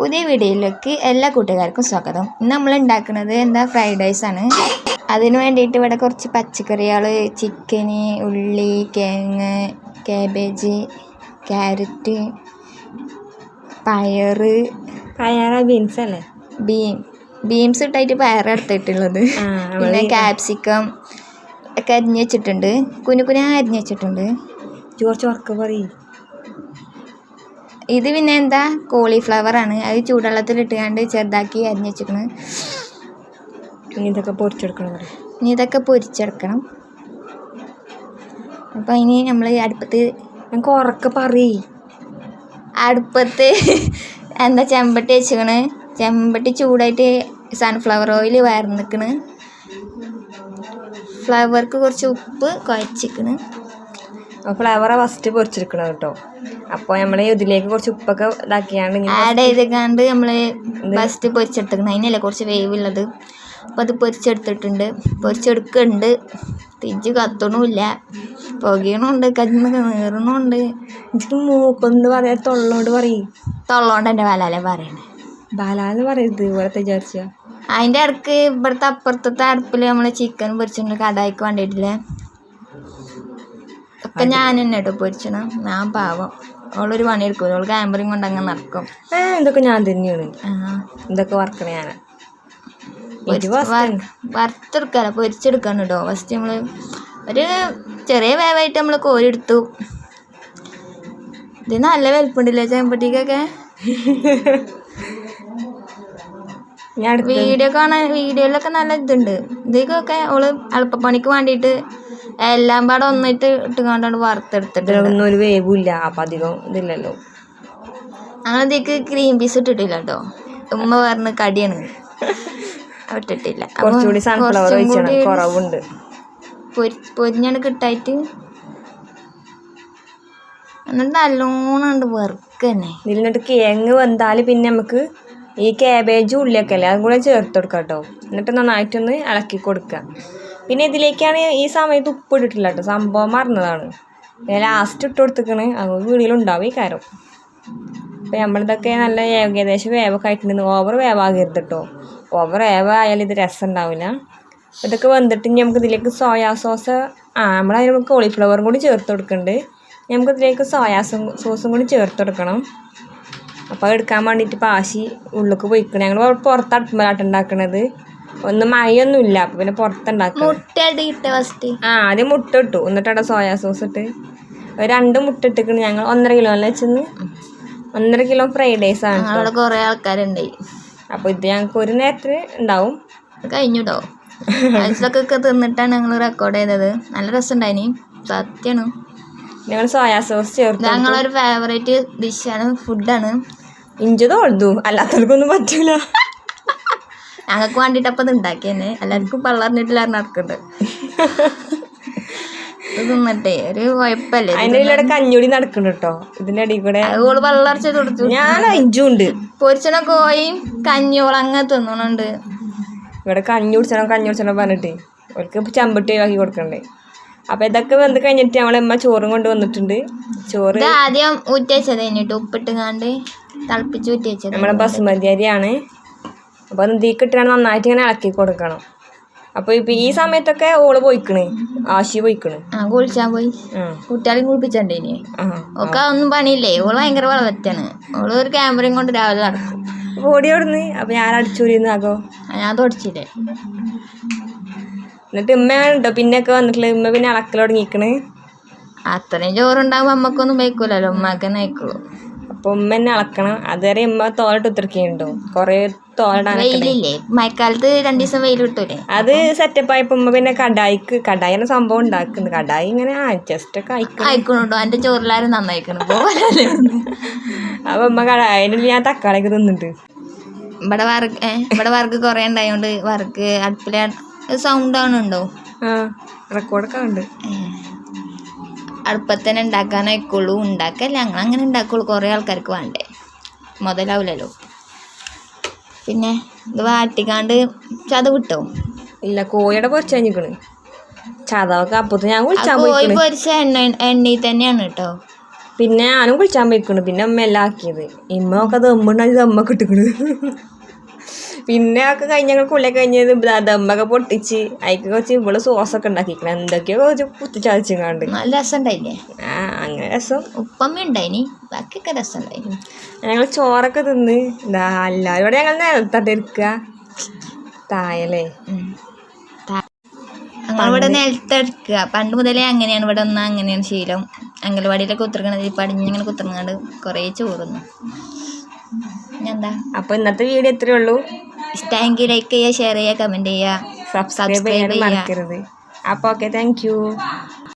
പുതിയ വീഡിയോയിലേക്ക് എല്ലാ കൂട്ടുകാർക്കും സ്വാഗതം. ഇന്ന് നമ്മൾ ഉണ്ടാക്കുന്നത് എന്താ ഫ്രൈഡ് റൈസ് ആണ്. അതിന് വേണ്ടിയിട്ട് ഇവിടെ കുറച്ച് പച്ചക്കറികൾ ചിക്കന് ഉള്ളി കിഴങ്ങ് കാബേജ് ക്യാരറ്റ് പയറ് പയറ ബീൻസ് അല്ലേ? ബീൻ ബീൻസ് ഇട്ടായിട്ട് പയർ എടുത്തിട്ടുള്ളത്. പിന്നെ ക്യാപ്സിക്കം ഒക്കെ അരിഞ്ഞ് വെച്ചിട്ടുണ്ട്. കുനു കുന അരിഞ്ഞ് വെച്ചിട്ടുണ്ട്. കുറച്ച് വർക്ക് പറയും. ഇത് പിന്നെ എന്താ? കോളിഫ്ലവർ ആണ്. അത് ചൂടുവെള്ളത്തിൽ ഇട്ടുകൊണ്ട് ചെറുതാക്കി അരിഞ്ഞ് വെച്ചിരിക്കുന്നത് ഇനി ഇതൊക്കെ പൊരിച്ചെടുക്കണം ഇനി ഇതൊക്കെ പൊരിച്ചെടുക്കണം. അപ്പോൾ ഇനി നമ്മൾ അടുപ്പത്ത് ഞങ്ങൾക്ക് ഉറക്ക പറയേ. അടുപ്പത്ത് എന്താ ചെമ്പട്ടി വെച്ചിക്കണ് ചെമ്പട്ടി ചൂടായിട്ട് സൺഫ്ലവർ ഓയിൽ വയർന്നിക്കണ് ഫ്ലവർക്ക് കുറച്ച് ഉപ്പ് കുഴച്ചിക്കണ് ഫ്ലവറ ഫസ്റ്റ് പൊരിച്ചെടുക്കണം കേട്ടോ. അപ്പോൾ നമ്മൾ ഇതിലേക്ക് കുറച്ച് ഉപ്പൊക്കെ ഇതാക്കിയാണ് ആഡ് കണ്ട് നമ്മൾ ഫസ്റ്റ് പൊരിച്ചെടുത്തിക്കണം അതിനല്ലേ കുറച്ച് വേവ് ഉള്ളത് അപ്പോൾ അത് പൊരിച്ചെടുത്തിട്ടുണ്ട്. പൊരിച്ചെടുക്കുന്നുണ്ട്. തിരിച്ച് കത്തണമില്ല. പുകയണുണ്ട് കഞ്ഞി കയറണുണ്ട് എനിക്ക് മൂക്കൊന്ന് പറയാ തൊള്ളോണ്ട് പറയും. തൊള്ളോണ്ട് എന്റെ ബാലാലെ പറയണേ. ബാലാന്ന് പറയരുത് ഇവിടത്തെ വിചാരിച്ച. അതിന്റെ ഇടയ്ക്ക് ഇവിടുത്തെ അപ്പുറത്തെ അടുപ്പിൽ നമ്മൾ ചിക്കൻ പൊരിച്ചിട്ടുണ്ട് കടായിക്ക് വേണ്ടിയിട്ടില്ലേ? ഒക്കെ ഞാൻ തന്നെ കേട്ടോ പൊരിച്ചണം. ഞാൻ പാവം. അവളൊരു പണി എടുക്കും അവൾ ക്യാമറയും കൊണ്ട് അങ്ങ് നടക്കും. ഇതൊക്കെ ഞാൻ തന്നെയാണ്. ഇതൊക്കെ വറക്കണ ഞാൻ വറുത്തെടുക്കാല പൊരിച്ചെടുക്കാണ് കേട്ടോ ഫസ്റ്റ് നമ്മൾ ഒരു ചെറിയ വേവായിട്ട് നമ്മൾ കോരിയെടുത്തു. ഇത് നല്ല വലുപ്പുണ്ടല്ലേ ചെമ്പട്ടിക്കൊക്കെ? വീഡിയോ കാണാൻ വീഡിയോയിലൊക്കെ നല്ല ഇതുണ്ട്. ഇതൊക്കെ ഓൾ എളുപ്പപ്പണിക്ക് വേണ്ടിയിട്ട് എല്ലാം പാടെ ഒന്നിട്ട് ഇട്ട് കണ്ടാണ് വറുത്തെടുത്തിട്ട് ഒരു വേവില്ല അപ്പം അധികം ഇതില്ലല്ലോ. ഞങ്ങൾ ഇതിക്ക് ക്രീം പീസ് ഇട്ടിട്ടില്ല കേട്ടോ ഉമ്മ പറഞ്ഞ് കടിയാണ്. ഇട്ടിട്ടില്ല. കുറച്ചുകൂടി സൺഫ്ലവർ ഒഴിച്ചണം. കുറവുണ്ട്. പൊരി പൊരിഞ്ഞാണ് കിട്ടായിട്ട്. എന്നിട്ട് നല്ലോണം ഉണ്ട് വെറുക്കന്നെ. തന്നെ ഇതിൽ എന്നിട്ട് കിഴങ്ങ് വെന്താൽ പിന്നെ നമുക്ക് ഈ ക്യാബേജ് ഉള്ളിയൊക്കെ അതും കൂടെ ചേർത്ത് കൊടുക്കാം കേട്ടോ എന്നിട്ട് നന്നായിട്ടൊന്ന് ഇളക്കി കൊടുക്കുക. പിന്നെ ഇതിലേക്കാണ് ഈ സമയത്ത് ഉപ്പ് ഇട്ടിട്ടില്ല കേട്ടോ. സംഭവം മറന്നതാണ്. ലാസ്റ്റ് ഇട്ട് കൊടുത്തേക്കണ് അത് വീടിലുണ്ടാവും ഈ കാരം. അപ്പോൾ നമ്മളിതൊക്കെ നല്ല ഏകദേശം വേവൊക്കെ ആയിട്ടുണ്ട്. ഓവർ വേവാകരുത് കേട്ടോ. ഓവർ വേവായാലും ഇത് രസം ഉണ്ടാവില്ല. ഇതൊക്കെ വന്നിട്ട് നമുക്ക് ഇതിലേക്ക് സോയാ സോസ് ആ നമ്മളതിന് കോളിഫ്ലവറും കൂടി ചേർത്ത് കൊടുക്കുന്നുണ്ട് നമുക്ക് ഇതിലേക്ക് സോയാ സോസും കൂടി ചേർത്ത് കൊടുക്കണം. അപ്പോൾ എടുക്കാൻ വേണ്ടിയിട്ട് പാശി ഉള്ളിലേക്ക് പോയിക്കണം. ഞങ്ങൾ പുറത്ത് അടുപ്പലാട്ട് ഉണ്ടാക്കണത്. ഒന്നും മഴയൊന്നുമില്ല. അപ്പം പിന്നെ പുറത്തുണ്ടാക്കുക ആ ആദ്യം മുട്ട ഇട്ടു. എന്നിട്ട് അവിടെ സോയാ സോസ് ഇട്ട്. ഒരു രണ്ട് മുട്ട ഇട്ടിക്കണ് ഞങ്ങൾ. ഒന്നര കിലോ അല്ലേ വെച്ചെന്ന്? ഒന്നര കിലോ ഫ്രൈഡ് റൈസ് ആണ് ഞങ്ങളവിടെ കുറേ ആൾക്കാരുണ്ട് അപ്പോൾ ഇത് ഞങ്ങൾക്ക് ഒരു നേരത്തിന് ഉണ്ടാവും. കഴിഞ്ഞിട്ടോ. ഒക്കെ തിന്നിട്ടാണ് ഞങ്ങൾ റെക്കോർഡ് ചെയ്തത്. നല്ല രസമുണ്ടായിനി. സത്യമാണ് ഞങ്ങൾ സോയാ സോസ് ചേർത്ത് ഞങ്ങളൊരു ഫേവറേറ്റ് ഡിഷാണ് ഫുഡാണ് ഇഞ്ചി തോഴ്തു അല്ലാത്തവർക്കൊന്നും പറ്റൂല. ഞങ്ങൾക്ക് വേണ്ടിട്ട് അപ്പൊ ഇത് ഉണ്ടാക്കിയെന്നെ എല്ലാവർക്കും പള്ളറിഞ്ഞിട്ടില്ല നടക്കുന്നുണ്ട്. തിന്നിട്ടേ ഒരു കുഴപ്പല്ലേ അതിന്റെ കഞ്ഞൂടി നടക്കുന്നുണ്ട് കേട്ടോ ഇതിന്റെ ഇടയിൽ കൂടെ അതുകൊണ്ട് വെള്ളർച്ച കൊടുത്തു. ഞാൻ അഞ്ചുണ്ട് പൊരിച്ചണ കോയും കഞ്ഞോളം അങ്ങ് തിന്നണുണ്ട്. ഇവിടെ കഞ്ഞി കുടിച്ചണോ കഞ്ഞി കുടിച്ചണോ പറഞ്ഞിട്ട്. അവർക്ക് ചമ്പട്ടി ആക്കി കൊടുക്കണ്ടേ. അപ്പോൾ ഇതൊക്കെ വന്ന് കഴിഞ്ഞിട്ട് നമ്മളമ്മ ചോറും കൊണ്ട് വന്നിട്ടുണ്ട്. ചോറ് ആദ്യം ഊറ്റി വെച്ചത് കഴിഞ്ഞിട്ട് ഉപ്പിട്ട് കാണ്ട് തിളപ്പിച്ച് ഊറ്റി വെച്ചത്. നമ്മുടെ ബസുമതി അരിയാണ് അപ്പൊ കിട്ടുകയാണ് നന്നായിട്ട് ഇങ്ങനെ ഇളക്കി കൊടുക്കണം. അപ്പൊ ഇപ്പൊ ഈ സമയത്തൊക്കെ ഓൾ പോയിക്കണ് ആശി പോയിക്കണ്. ആ കുളിച്ചാൻ പോയി. കുട്ടികളെയും കുളിപ്പിച്ചണ്ടേ ഇനി. ഒക്കെ ഒന്നും പണിയില്ലേ? ഓൾ ഭയങ്കര വളവറ്റാണ്. ഓൾ ഒരു ക്യാമറയും കൊണ്ട് രാവിലെ നടക്കും. ഓടി ഓടുന്നു അപ്പൊ ഞാൻ അടിച്ചൂരിന്നാകോ ആകോ? ഞാൻ തുടച്ചില്ലേ? എന്നിട്ട് ഉമ്മയാണ് കേട്ടോ പിന്നെയൊക്കെ വന്നിട്ടുള്ള ഉമ്മ പിന്നെ അളക്കൽ തുടങ്ങിക്കണ് അത്രയും ചോറുണ്ടാകുമ്പോൾ അമ്മക്കൊന്നും വയ്ക്കൂലല്ലോ? ഉമ്മാക്ക് നയിക്കൂ വയ്ക്കുള്ളൂ. അപ്പോൾ ഉമ്മ എന്നെ അളക്കണം. അതുവരെ ഉമ്മ തോലിട്ട് ഉത്തിരിക്കുന്നുണ്ടോ കുറേ. വെയിലില്ലേ? മഴക്കാലത്ത് രണ്ടു ദിവസം വെയിൽ കിട്ടൂലേ? അത് സെറ്റപ്പ് ആയപ്പോ ഉമ്മ പിന്നെ കടായിക്ക് കടായി എന്ന സംഭവം ഉണ്ടാക്കുന്നു. കടായി ഇങ്ങനെ ആ ജസ്റ്റ് ഒക്കെ അയക്കും അയക്കണുണ്ടോ? എന്റെ ചോറിലാരും നന്നായിക്കണം പോലെ അപ്പൊ ഉമ്മ കടായി ഞാൻ തക്കാളിയൊക്കെ തിന്നിട്ട് ഇവിടെ വർക്ക് ഇവിടെ വർക്ക് കുറേ ഉണ്ടായതുകൊണ്ട് വർക്ക് അടുപ്പിലെ സൗണ്ട് ആണുണ്ടോ? റെക്കോർഡൊക്കെ ഉണ്ട്. അടുപ്പത്തന്നെ തന്നെ ഉണ്ടാക്കാനായിക്കോളൂ ഉണ്ടാക്കല്ല ഞങ്ങൾ അങ്ങനെ ഉണ്ടാക്കുള്ളൂ. കുറേ ആൾക്കാർക്ക് വേണ്ടേ. മുതലാവില്ലല്ലോ പിന്നെ ഇത് വാട്ടിക്കാണ്ട് ചത വിട്ടോ? ഇല്ല കോഴിയുടെ പൊരിച്ച കഴിഞ്ഞിക്കണ്. ചതവൊക്കെ അപ്പത്ത് ഞാൻ കോഴി പോയിക്കണ്. പൊരിച്ച എണ്ണ എണ്ണയിൽ തന്നെയാണ് കേട്ടോ പിന്നെ ഞാനും കുളിച്ചാൻ പോയിക്കണു. പിന്നെ അമ്മ എല്ലാം ആക്കിയത്. ഇമ്മ ഒക്കെ ദമ്മുണ്ടായി ദമ്മ കിട്ടിക്കണ് പിന്നെ ഒക്കെ കഴിഞ്ഞ കുളിയൊക്കെ കഴിഞ്ഞത് ദമ്മൊക്കെ പൊട്ടിച്ച് അതിക്ക് കുറച്ച് ഇവൾ സോസൊക്കെ ഉണ്ടാക്കിക്കണം. എന്തൊക്കെയോ കുറച്ച് കുത്തിച്ചാച്ചിങ്ങാണ്ട് നല്ല രസം ഉണ്ടായില്ലേ ആ അങ്ങനെ രസം. ഉപ്പമ്മ ഉണ്ടായിനി. ബാക്കിയൊക്കെ രസം ഉണ്ടായിനി ഞങ്ങൾ ചോറൊക്കെ തിന്ന്. ഇതാ എല്ലാവരും ഇവിടെ ഞങ്ങൾ നിലത്തട്ട് ഇരിക്കുക തായല്ലേ ഇവിടെ നിലത്തെടുക്കുക പണ്ട് മുതലേ അങ്ങനെയാണ്. ഇവിടെ ഒന്നാ അങ്ങനെയാണ് ശീലം. അംഗൻവാടിയിലൊക്കെ കുത്തിറങ്ങണത് പടിഞ്ഞിങ്ങനെ കുത്തിറങ്ങാണ്ട് കുറേ ചോറുന്നു എന്താ? അപ്പോൾ ഇന്നത്തെ വീഡിയോ ഇത്രയേ ഉള്ളൂ. ഇഷ്ടമെങ്കിൽ ലൈക്ക് ചെയ്യുക ഷെയർ ചെയ്യുക കമന്റ് ചെയ്യുക സബ്സ്ക്രൈബ് ചെയ്യുക. മറക്കരുത്. അപ്പൊ ഓക്കെ താങ്ക് യു